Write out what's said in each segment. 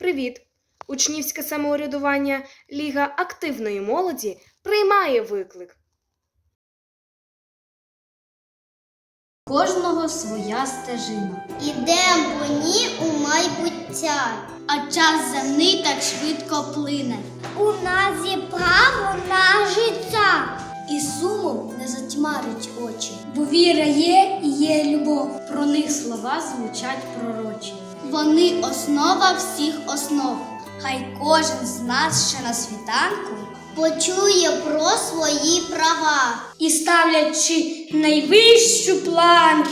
Привіт! Учнівське самоврядування Ліга активної молоді приймає виклик. Кожного своя стежина. Ідем по ній у майбуття. А час земний так швидко плине. У нас є право на життя. І сумом не затьмарить очі. Бо віра є і є любов. Про них слова звучать пророчі. Вони основа всіх основ. Хай кожен з нас ще на світанку Почує про свої права. і ставлячи найвищу планку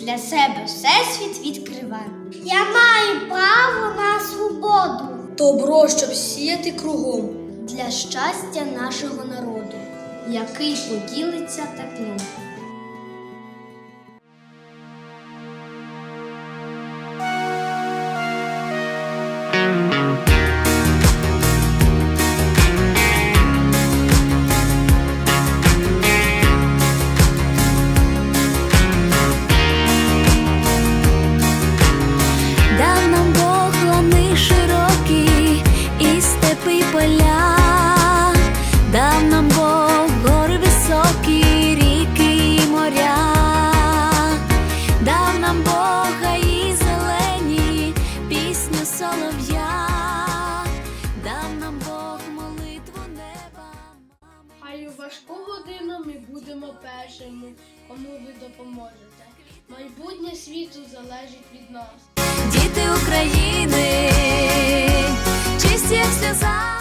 для себе всесвіт відкриває. Я маю право на свободу. Добро, щоб сіяти кругом для щастя нашого народу, який поділиться теплом. Важку годину ми будемо першими, кому ви допоможете. Майбутнє світу залежить від нас. Діти України, чисті як сльоза.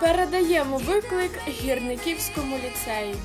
Передаємо виклик гірниківському ліцею.